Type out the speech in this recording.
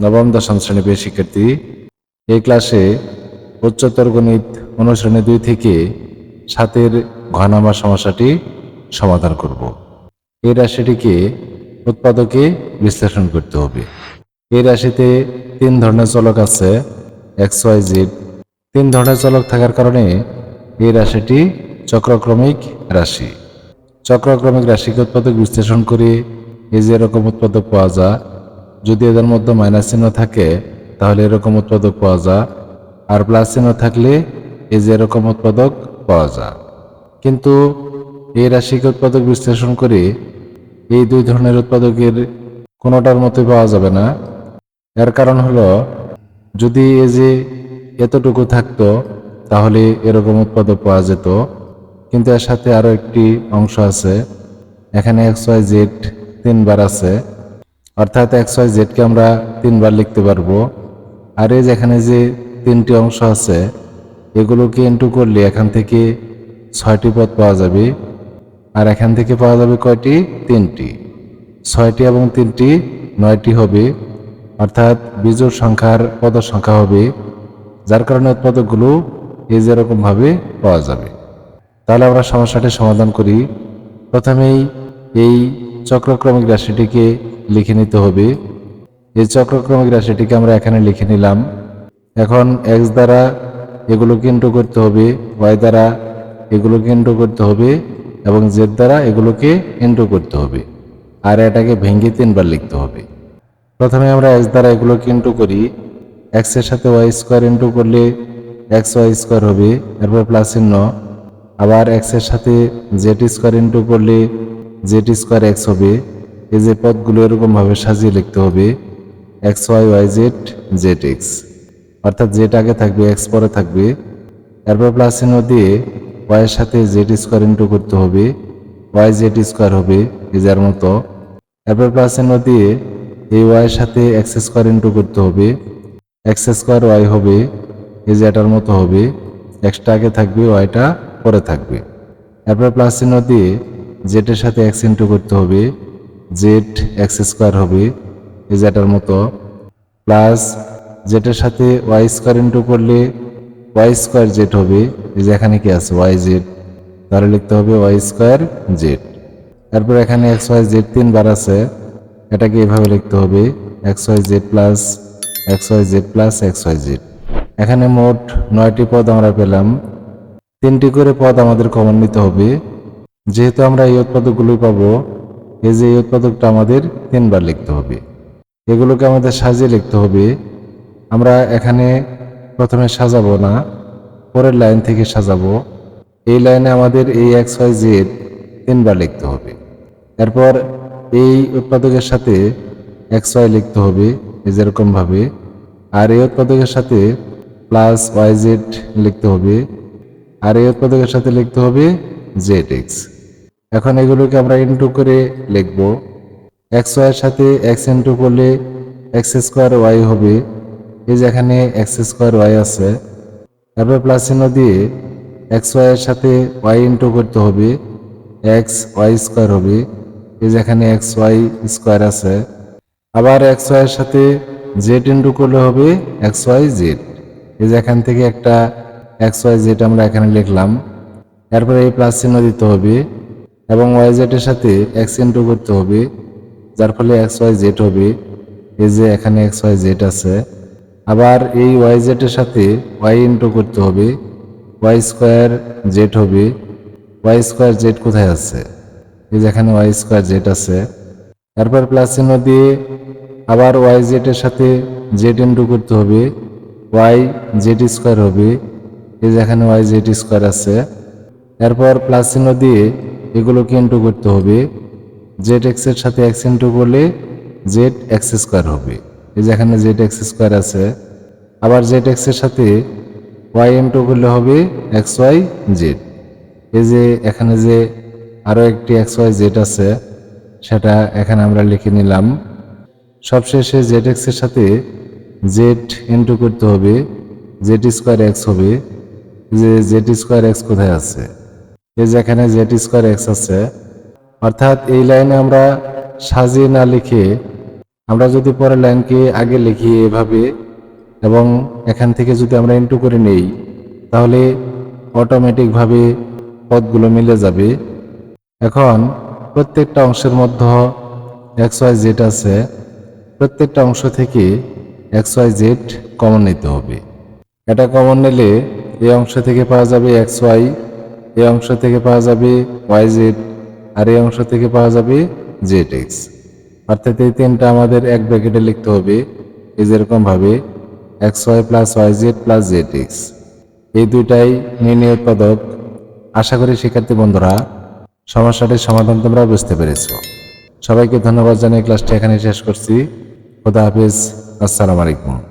নবম, দশম শ্রেণি প্রিয় শিক্ষার্থী, এই ক্লাসে উচ্চতর গণিত অনুশ্রেণী দুই থেকে সাতের ঘনামা সমস্যাটি সমাধান করব। এই রাশিটিকে উৎপাদকে বিশ্লেষণ করতে হবে। এই রাশিতে তিন ধরনের চলক আছে, এক্স, ওয়াই, জেড। তিন ধরনের চলক থাকার কারণে এই রাশিটি চক্রক্রমিক রাশি। চক্রক্রমিক রাশিকে উৎপাদক বিশ্লেষণ করে এই যে এরকম উৎপাদক পাওয়া যায় যদি এদের মধ্যে মাইনাস চিহ্ন থাকে, তাহলে এরকম উৎপাদক পাওয়া যায়। আর প্লাস চিহ্ন থাকলে এই যে এরকম উৎপাদক পাওয়া যায়। কিন্তু এই রাশিকে উৎপাদক বিশ্লেষণ করে এই দুই ধরনের উৎপাদকের কোনোটার মতোই পাওয়া যাবে না। এর কারণ হলো, যদি এই যে এতটুকু থাকতো, তাহলে এরকম উৎপাদক পাওয়া যেত। কিন্তু এর সাথে আরও একটি অংশ আছে। এখানে এক্স ওয়াই জেড তিনবার আছে। অর্থাৎ এক্স ওয়াই জেডকে আমরা তিনবার লিখতে পারব। আর এই যেখানে যে তিনটি অংশ আছে, এগুলোকে ইন্টু করলে এখান থেকে ছয়টি পদ পাওয়া যাবে। আর এখান থেকে পাওয়া যাবে কয়টি? তিনটি। ছয়টি এবং তিনটি নয়টি হবে। অর্থাৎ বিজোড় সংখ্যার পদ সংখ্যা হবে, যার কারণে উৎপাদকগুলো এই যেরকম ভাবে পাওয়া যাবে। তাহলে আমরা সমস্যাটি সমাধান করি। প্রথমেই এই চক্রক্রমিক রাশিটিকে লিখে নিতে হবে। এই চক্রক্রমিক রাশিটিকে আমরা এখানে লিখে নিলাম। এখন এক্স দ্বারা এগুলোকে ইন্টু করতে হবে ওয়াই দ্বারা এগুলোকে ইন্টু করতে হবে এবং জেড দ্বারা এগুলোকে ইন্টু করতে হবে। আর এটাকে ভেঙে তিনবার লিখতে হবে। প্রথমে আমরা এক্স দ্বারা এগুলোকে ইন্টু করি। এক্সের সাথে ওয়াই স্কোয়ার ইন্টু করলে এক্স ওয়াই স্কোয়ার হবে, এরপর প্লাস চিহ্ন। আবার এক্সের সাথে জেড স্কোয়ার ইন্টু করলে জেড স্কোয়ার এক্স হবে। এই যে পদগুলো এরকম ভাবে সাজিয়ে লিখতে হবে, X Y Y Z Z X. অর্থাৎ জেড আগে থাকবে, এক্স পরে থাকবে। এরপর প্লাস চিহ্ন দিয়ে ওয়াই এর সাথে জেড স্কোয়ার ইন্টু করতে হবে ওয়াই জেড স্কোয়ার হবে, এই যার মতো। এরপর প্লাস চিহ্ন দিয়ে এই ওয়াই এর সাথে এক্স স্কোয়ার ইন্টু করতে হবে এক্স স্কোয়ার ওয়াই হবে, এই যে এটার মতো হবে এক্সটা আগে থাকবে ওয়াইটা পরে থাকবে। এরপর প্লাস চিহ্ন দিয়ে জেটের সাথে এক্স ইন্টু করতে হবে জেড এক্স স্কোয়ার হবে এই যে এটার মতো প্লাস জেটের সাথে ওয়াই স্কোয়ার ইন্টু করলে ওয়াই স্কোয়ার জেড হবে, এই যে এখানে কি আছে ওয়াই জেড তাহলে লিখতে হবে ওয়াই স্কোয়ার জেড তারপর এখানে এক্স ওয়াই জেড তিনবার আছে, এটাকে এভাবে লিখতে হবে X Y Z plus X Y Z plus X Y Z এখানে মোট নয়টি পদ আমরা পেলাম, তিনটি করে পদ আমাদের কমন নিতে হবে, যেহেতু আমরা এই উৎপাদকগুলোই পাবো এই যে এই উৎপাদকটা আমাদের তিনবার লিখতে হবে। এগুলোকে আমাদের সাজিয়ে লিখতে হবে। আমরা এখানে প্রথমে সাজাবো না, পরের লাইন থেকে সাজাবো। এই লাইনে আমাদের এই এক্স, ওয়াই, জেড তিনবার লিখতে হবে। এরপর এই উৎপাদকের সাথে এক্স, ওয়াই লিখতে হবে এই যেরকম ভাবে আর এই উৎপাদকের সাথে প্লাস ওয়াই, জেড লিখতে হবে। আর এই উৎপাদকের সাথে লিখতে হবে জেড এক্স। এখন এগুলোকে আমরা ইন্টু করে লিখব। এক্স ওয়াইয়ের সাথে এক্স ইন্টু করলে এক্স স্কোয়ার ওয়াই হবে। এই যে এখানে এক্স স্কোয়ার ওয়াই আছে। তারপর প্লাস চিহ্ন দিয়ে এক্স ওয়াইয়ের সাথে ওয়াই ইন্টু করতে হবে। এক্স ওয়াই স্কোয়ার হবে। এই যে এখানে এক্স ওয়াই স্কোয়ার আছে। আবার এক্স ওয়াইয়ের সাথে জেড ইন্টু করলে হবে এক্স ওয়াই জেড এই যে এখান থেকে একটা এক্স ওয়াই জেড আমরা এখানে লিখলাম। এরপরে এই প্লাস চিহ্ন দিতে হবে। এবং ওয়াই জেডের সাথে এক্স ইন্টু করতে হবে, যার ফলে এক্স ওয়াই জেড হবে। এই যে এখানে এক্স ওয়াই জেড আছে। আবার এই ওয়াই জেডের সাথে ওয়াই ইন্টু করতে হবে। ওয়াই স্কোয়ার জেড হবে। ওয়াই স্কোয়ার জেড কোথায় আছে? এই যে এখানে ওয়াই স্কোয়ার জেড আছে। তারপর প্লাস চিহ্ন দিয়ে আবার ওয়াই জেডের সাথে জেড ইন্টু করতে হবে। ওয়াই জেড স্কোয়ার হবে। এই যে এখানে ওয়াই জেড স্কোয়ার আছে। এরপর প্লাস চিহ্ন দিয়ে এগুলোকে ইন্টু করতে হবে। জেড এক্সের সাথে এক্স ইন্টু করলে জেড এক্স স্কোয়ার হবে। এই যে এখানে জেড এক্স স্কোয়ার আছে। আবার জেড এক্সের সাথে ওয়াই ইন্টু করলে হবে এক্স ওয়াই জেড এই যে এখানে যে আরও একটি এক্স ওয়াই জেড আছে, সেটা এখানে আমরা লিখে নিলাম। সবশেষে জেড এক্সের সাথে জেড ইন্টু করতে হবে। জেড স্কোয়ার এক্স হবে। যে জেড স্কোয়ার এক্স কোথায় আছে? এই যে এখানে জেড স্কোয়ার এক্স আছে, অর্থাৎ এই লাইনে আমরা সাজিয়ে না লিখে আমরা যদি পরের লাইনকে আগে লিখি এভাবে এবং এখান থেকে যদি আমরা ইন্টু করে নেই, তাহলে অটোমেটিকভাবে পদগুলো মিলে যাবে। এখন প্রত্যেকটা অংশের মধ্যে এক্স ওয়াই জেড আছে, প্রত্যেকটা অংশ থেকে এক্স ওয়াই জেড কমন নিতে হবে। এটা কমন নিলে এই অংশ থেকে পাওয়া যাবে এক্স ওয়াই এই অংশ থেকে পাওয়া যাবে ওয়াই জেড, আর এই অংশ থেকে পাওয়া যাবে জেড এক্স। অর্থাৎ এই তিনটা আমাদের এক ব্র্যাকেটে লিখতে হবে, এই যেরকম ভাবে X Y plus Y Z plus Z X. এই দুইটাই নির্ণয় উৎপাদক। আশা করি শিক্ষার্থী বন্ধুরা, সমস্যাটির সমাধান তোমরা বুঝতে পেরেছ। সবাইকে ধন্যবাদ জানিয়ে ক্লাসটি এখানে শেষ করছি। খোদা হাফিজ। আসসালামু আলাইকুম।